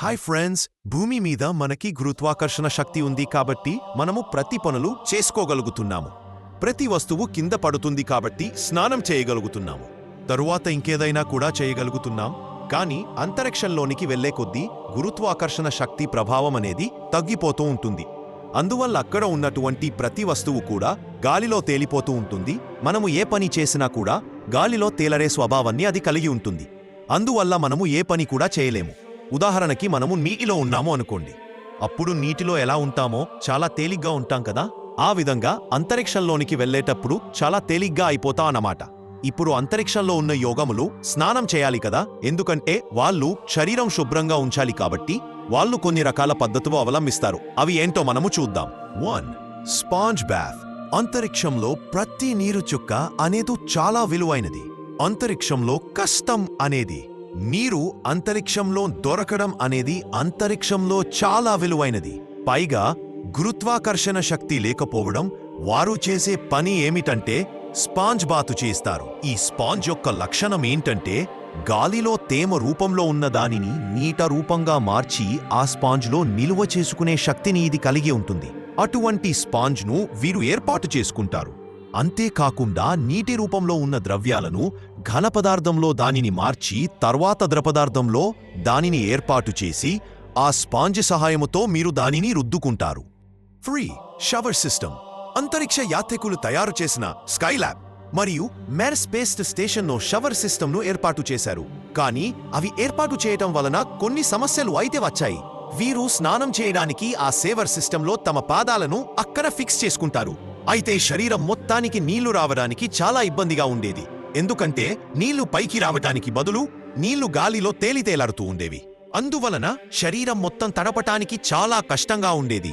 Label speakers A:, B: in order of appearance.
A: Hi friends భూమి మీద మనకి గురుత్వాకర్షణ శక్తి ఉంది కాబట్టి మనము ప్రతి పనులు చేసుకోగలుగుతున్నాము. ప్రతి వస్తువు కింద పడుతుంది కాబట్టి స్నానం చేయగలుగుతున్నాము. తరువాత ఇంకేదైనా కూడా చేయగలుగుతున్నాం. కానీ అంతరిక్షంలోనికి వెళ్ళే కొద్దీ గురుత్వాకర్షణ శక్తి ప్రభావం అనేది తగ్గిపోతూ ఉంటుంది. అందువల్ల అక్కడ ఉన్నటువంటి ప్రతి వస్తువు కూడా గాలిలో తేలిపోతూ ఉంటుంది. మనము ఏ పని చేసినా కూడా గాలిలో తేలరే స్వభావాన్ని అది కలిగి ఉంటుంది. అందువల్ల మనము ఏ పని కూడా చేయలేము. ఉదాహరణకి మనము నీటిలో ఉన్నాము అనుకోండి. అప్పుడు నీటిలో ఎలా ఉంటామో చాలా తేలిగ్గా ఉంటాం కదా? ఆ విధంగా అంతరిక్షంలోనికి వెళ్ళేటప్పుడు చాలా తేలిగ్గా అయిపోతా అన్నమాట. ఇప్పుడు అంతరిక్షంలో ఉన్న యోగములు స్నానం చేయాలి కదా? ఎందుకంటే వాళ్ళు శరీరం శుభ్రంగా ఉంచాలి కాబట్టి వాళ్ళు కొన్ని రకాల పద్ధతులు అవలంబిస్తారు. అవి ఏంటో మనము చూద్దాం. వన్ స్పాంజ్ బాత్ అంతరిక్షంలో ప్రతి నీరు చుక్క అనేది చాలా విలువైనది. అంతరిక్షంలో కష్టం అనేది నీరు అంతరిక్షంలో దొరకడం అనేది అంతరిక్షంలో చాలా విలువైనది. పైగా గురుత్వాకర్షణ శక్తి లేకపోవడం వారు చేసే పని ఏమిటంటే స్పాంజ్ బాతు చేస్తారు. ఈ స్పాంజ్ యొక్క లక్షణం ఏంటంటే గాలిలో తేమ రూపంలో ఉన్న దానిని నీట రూపంగా మార్చి ఆ స్పాంజ్లో నిలువ చేసుకునే శక్తిని ఇది కలిగి ఉంటుంది. అటువంటి స్పాంజ్ను వీరు ఏర్పాటు చేసుకుంటారు. అంతేకాకుండా నీటి రూపంలో ఉన్న ద్రవ్యాలను ఘన పదార్థంలో దానిని మార్చి తర్వాత ద్రపదార్థంలో దానిని ఏర్పాటు చేసి ఆ స్పాంజ్ సహాయముతో మీరు దానిని రుద్దుకుంటారు. Free shower system. అంతరిక్ష యాత్రికులు తయారు చేసిన స్కైలాబ్ మరియు మెర్ స్పేస్ షవర్ సిస్టమ్ను ఏర్పాటు చేశారు. కానీ అవి ఏర్పాటు చేయటం వలన కొన్ని సమస్యలు అయితే వచ్చాయి. వీరు స్నానం చేయడానికి ఆ సేవర్ సిస్టంలో తమ పాదాలను అక్కడ ఫిక్స్ చేసుకుంటారు. అయితే శరీరం మొత్తానికి నీళ్ళు రావడానికి చాలా ఇబ్బందిగా ఉండేది. ఎందుకంటే నీళ్ళు పైకి రావటానికి బదులు నీళ్ళు గాలిలో తేలితేలాడుతూ ఉండేవి. అందువలన శరీరం మొత్తం తడపటానికి చాలా కష్టంగా ఉండేది.